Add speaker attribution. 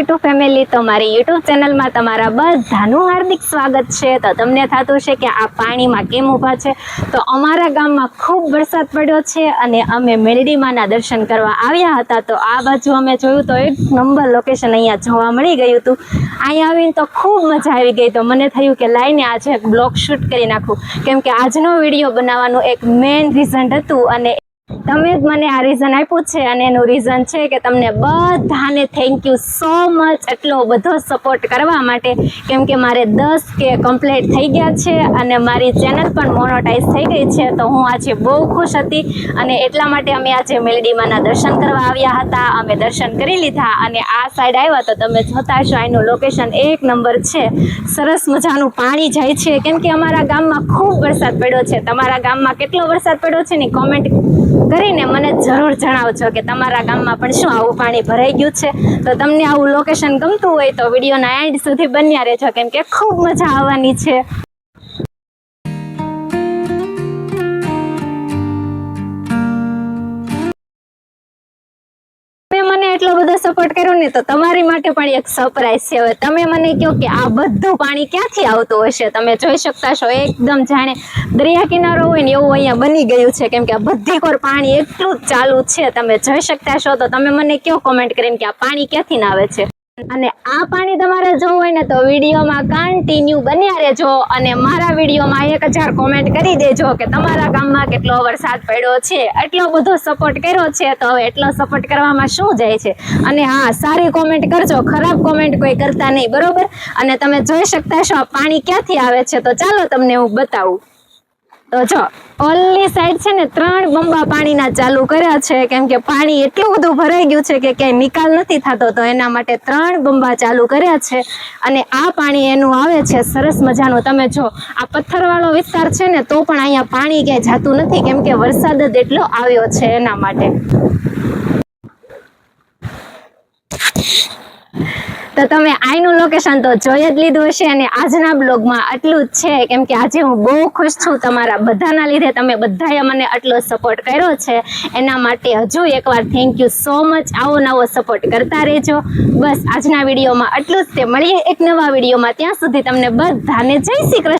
Speaker 1: YouTube family તો મારી YouTube ચેનલમાં તમારા બધાનું હાર્દિક સ્વાગત છે. તો તમને થતું છે કે આ પાણીમાં કેમ ઊભા છે? તો અમારા ગામમાં ખૂબ વરસાદ પડ્યો છે અને અમે મેલડીમાના દર્શન કરવા આવ્યા હતા. તો આ બાજુ અમે જોયું તો એક નંબર લોકેશન અહીંયા જોવા મળી ગયું હતું. અહીંયા આવીને તો ખૂબ મજા આવી ગઈ. તો મને થયું કે લાઈને આજે બ્લોગ શૂટ કરી નાખું. કેમ કે આજનો વીડિયો બનાવવાનું એક મેઇન રીઝન હતું અને તમે જ મને આ રીઝન આપ્યું છે અને એનું રીઝન છે કે તમને બધાને થેન્ક યુ સો મચ એટલો બધો સપોર્ટ કરવા માટે. કેમ કે મારે દસ કે કમ્પ્લીટ થઈ ગયા છે અને મારી ચેનલ પણ મોનોટાઈઝ થઈ ગઈ છે, તો હું આજે બહુ ખુશ હતી. અને એટલા માટે અમે આજે મેલડીમાના દર્શન કરવા આવ્યા હતા. અમે દર્શન કરી લીધા અને આ સાઈડ આવ્યા તો તમે જોતા હશો એનું લોકેશન એક નંબર છે. સરસ મજાનું પાણી જાય છે. કેમ કે અમારા ગામમાં ખૂબ વરસાદ પડ્યો છે. તમારા ગામમાં કેટલો વરસાદ પડ્યો છે ને? કોમેન્ટ કરીને મને જરૂર જણાવજો કે તમારા ગામમાં પણ શું આવું પાણી ભરાઈ ગયું છે. તો તમને આવું લોકેશન ગમતું હોય તો વિડીયોના એન્ડ સુધી બન્યા રહેજો, કેમ કે ખૂબ મજા આવવાની છે. એટલો બધો સપોર્ટ કર્યો ને, તો તમારી માટે પણ એક સરપ્રાઈઝ છે. હવે તમે મને કહો કે આ બધું પાણી ક્યાંથી આવતું હશે? તમે જોઈ શકતા છો એકદમ જાણે દરિયા કિનારો હોય ને એવું અહીંયા બની ગયું છે. કેમ કે આ બધી કોર પાણી એટલું જ ચાલુ છે. તમે જોઈ શકતા છો તો તમે મને કયો કોમેન્ટ કરીને કે આ પાણી ક્યાંથી ના આવે છે? અને આ પાણી તમારે જોવું હોય ને તો વિડીયોમાં કન્ટિન્યુ બન્યા રહેજો અને મારા વિડીયોમાં એક હજાર કોમેન્ટ કરી દેજો કે તમારા ગામમાં કેટલો વરસાદ પડ્યો છે, એટલો બધો સપોર્ટ કર્યો છે, તો હવે એટલો સપોર્ટ કરવામાં શું જાય છે? અને હા, સારી કોમેન્ટ કરજો, ખરાબ કોમેન્ટ કોઈ કરતા નહીં, બરોબર? અને તમે જોઈ શકતા છો પાણી ક્યાંથી આવે છે, તો ચાલો તમને હું બતાવું. તો જો ઓલી સાઈડ છે ને ત્રણ બંબા પાણીના ચાલુ કર્યા છે. કેમ કે પાણી એટલું બધું ભરાઈ ગયું છે કે ક્યાંય નિકાલ નથી થતો, તો એના માટે ત્રણ બંબા ચાલુ કર્યા છે. અને આ પાણી એનું આવે છે, સરસ મજાનું. તમે જો, આ પથ્થરવાળો વિસ્તાર છે ને, તો પણ અહીંયા પાણી ક્યાંય જાતું નથી. કેમ કે વરસાદ જ એટલો આવ્યો છે એના માટે. તો તમે આઈનું લોકેશન તો જોઈ જ લીધું હશે અને આજના બ્લોગમાં આટલું જ છે. કેમ કે આજે હું બહુ ખુશ છું તમારા બધાના લીધે. તમે બધાએ મને આટલો સપોર્ટ કર્યો છે. એના માટે હજુ એકવાર થેન્ક યુ સો મચ આવો નવો સપોર્ટ કરતા રહેજો. બસ આજના વિડીયોમાં આટલું જ. તે મળીએ એક નવા વિડીયોમાં. ત્યાં સુધી તમને બધાને જય શ્રી કૃષ્ણ.